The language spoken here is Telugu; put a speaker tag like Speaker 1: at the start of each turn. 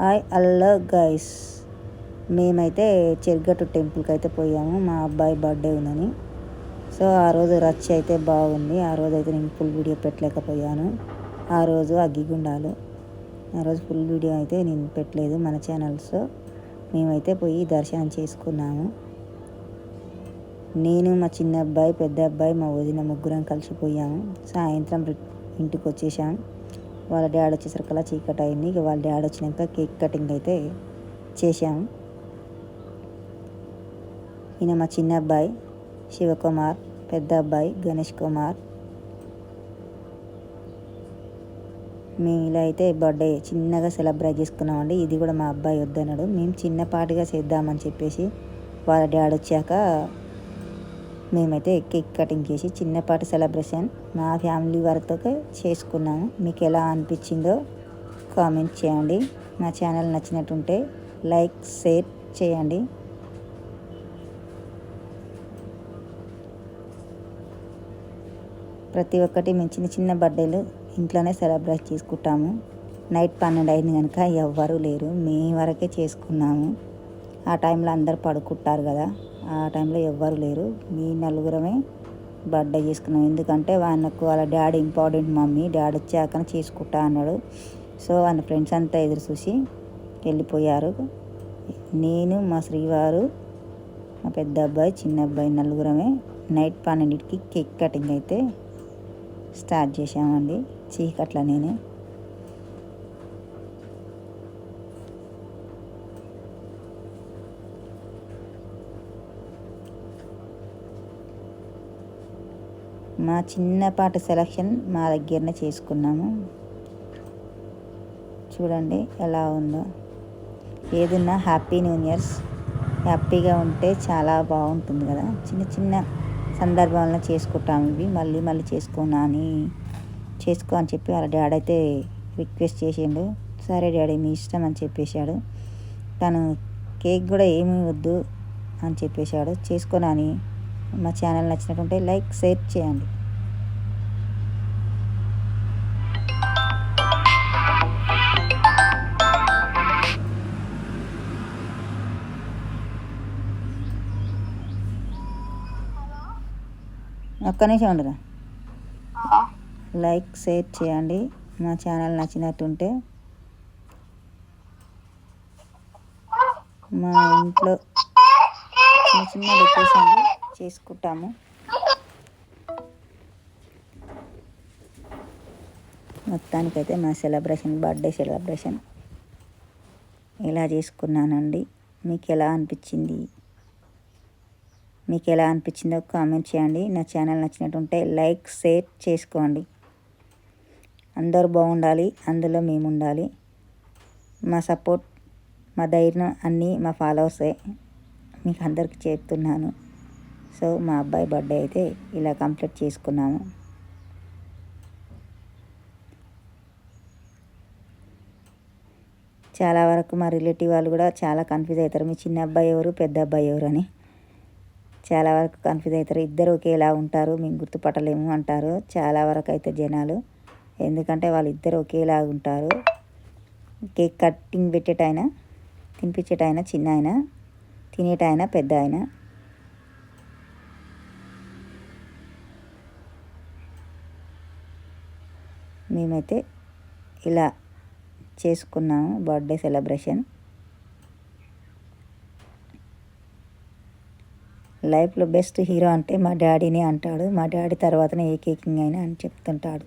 Speaker 1: హాయ్ అల్లో గైస్. మేమైతే చెరుగట్టు టెంపుల్కి అయితే పోయాము. మా అబ్బాయి బర్త్డే ఉందని. సో ఆ రోజు రచ్చ అయితే బాగుంది. ఆ రోజు అయితే నేను ఫుల్ వీడియో పెట్టలేకపోయాను. ఆ రోజు అగ్గిగుండాలు. ఆ రోజు ఫుల్ వీడియో అయితే నేను పెట్టలేదు మన ఛానల్స్ మేమైతే పోయి దర్శనం చేసుకున్నాము. నేను మా చిన్న అబ్బాయి పెద్ద అబ్బాయి మా వదిన ముగ్గురం కలిసిపోయాము. సాయంత్రం ఇంటికి వచ్చేసాం వాళ్ళ డాడీ వచ్చేసరికల్లా చీకటి అయింది. ఇక వాళ్ళ డాడీ వచ్చినాక కేక్ కటింగ్ అయితే చేశాము ఈయన మా చిన్న అబ్బాయి శివకుమార్ పెద్ద అబ్బాయి గణేష్ కుమార్. మేము ఇలా అయితే బర్త్డే చిన్నగా సెలబ్రేట్ చేసుకున్నామండి. ఇది కూడా మా అబ్బాయి వద్దన్నాడు. మేము చిన్నపాటిగా చేద్దామని చెప్పేసి వాళ్ళ డాడీ వచ్చాక మేమైతే కేక్ కటింగ్ చేసి చిన్నపాటి సెలబ్రేషన్ మా ఫ్యామిలీ వరకుతో చేసుకున్నాము. మీకు ఎలా అనిపించిందో కామెంట్ చేయండి. మా ఛానల్ నచ్చినట్టుంటే లైక్ షేర్ చేయండి. ప్రతి ఒక్కటి మేము చిన్న చిన్న బర్త్డేలు ఇంట్లోనే సెలబ్రేట్ చేసుకుంటాము. నైట్ పన్నెండు అయింది కనుక ఎవ్వరూ లేరు. మేము వరకే చేసుకున్నాము. ఆ టైంలో అందరు పడుకుంటారు కదా. ఆ టైంలో ఎవ్వరు లేరు. మీ నలుగురమే బర్త్డే చేసుకున్నాం. ఎందుకంటే వాళ్ళకు వాళ్ళ డాడీ ఇంపార్టెంట్ మమ్మీ. డాడీ వచ్చాక చేసుకుంటా అన్నాడు. సో వాళ్ళ ఫ్రెండ్స్ అంతా ఎదురు చూసి వెళ్ళిపోయారు. నేను మా శ్రీవారు మా పెద్ద అబ్బాయి చిన్న అబ్బాయి నలుగురమే నైట్ పన్నెండింటికి కేక్ కటింగ్ అయితే స్టార్ట్ చేసామండి చీకట్ల నేనే మా చిన్నపాటి సెలక్షన్ మా దగ్గరనే చేసుకున్నాము. చూడండి ఎలా ఉందో. ఏదన్నా హ్యాపీ న్యూ ఇయర్స్ హ్యాపీగా ఉంటే చాలా బాగుంటుంది కదా. చిన్న చిన్న సందర్భాలను చేసుకుంటాము ఇవి. మళ్ళీ మళ్ళీ చేసుకున్నా అని చేసుకో అని చెప్పి వాళ్ళ డాడీ అయితే రిక్వెస్ట్ చేసిండు. సరే డాడీ మీ ఇష్టం అని చెప్పేశాడు. తను కేక్ కూడా ఏమీ వద్దు అని చెప్పేశాడు. చేసుకోనని మా ఛానల్ నచ్చినట్టుంటే లైక్ షేర్ చేయండి. ఒక్క నిమిషం ఉండరా? లైక్ షేర్ చేయండి. మా ఛానల్ నచ్చినట్టుంటే మా ఇంట్లో చిన్న చిన్న డెకరేషన్లు చేసుకుంటాము. మొత్తానికైతే మా సెలబ్రేషన్ బర్త్డే సెలబ్రేషన్ ఇలా చేసుకున్నానండి. మీకు ఎలా అనిపించింది? మీకు ఎలా అనిపించిందో కామెంట్ చేయండి. నా ఛానల్ నచ్చినట్టుంటే లైక్ షేర్ చేసుకోండి. అందరూ బాగుండాలి అందులో మేము ఉండాలి మా సపోర్ట్ మా ధైర్యం అన్నీ మా ఫాలోవర్సే. మీకు అందరికీ చెప్తున్నాను సో మా అబ్బాయి బర్త్డే అయితే ఇలా కంప్లీట్ చేసుకున్నాము. చాలా వరకు మా రిలేటివ్ వాళ్ళు కూడా చాలా కన్ఫ్యూజ్ అవుతారు. మీ చిన్న అబ్బాయి ఎవరు పెద్ద అబ్బాయి ఎవరు అని. చాలా వరకు కన్ఫ్యూజ్ అవుతారు. ఇద్దరు ఒకేలా ఉంటారు మేము గుర్తుపట్టలేము అంటారు. చాలా వరకు అయితే జనాలు. ఎందుకంటే వాళ్ళు ఇద్దరు ఒకేలా ఉంటారు. కేక్ కట్టింగ్ పెట్టేటైనా తినిపించేటైనా చిన్న ఆయన తినేటైనా పెద్ద అయినా మేమైతే ఇలా చేసుకున్నాము బర్త్డే సెలబ్రేషన్. లైఫ్లో బెస్ట్ హీరో అంటే మా డాడీనే అంటాడు. మా డాడీ తర్వాతనే ఏ కేకింగ్ అయినా అని చెప్తుంటాడు.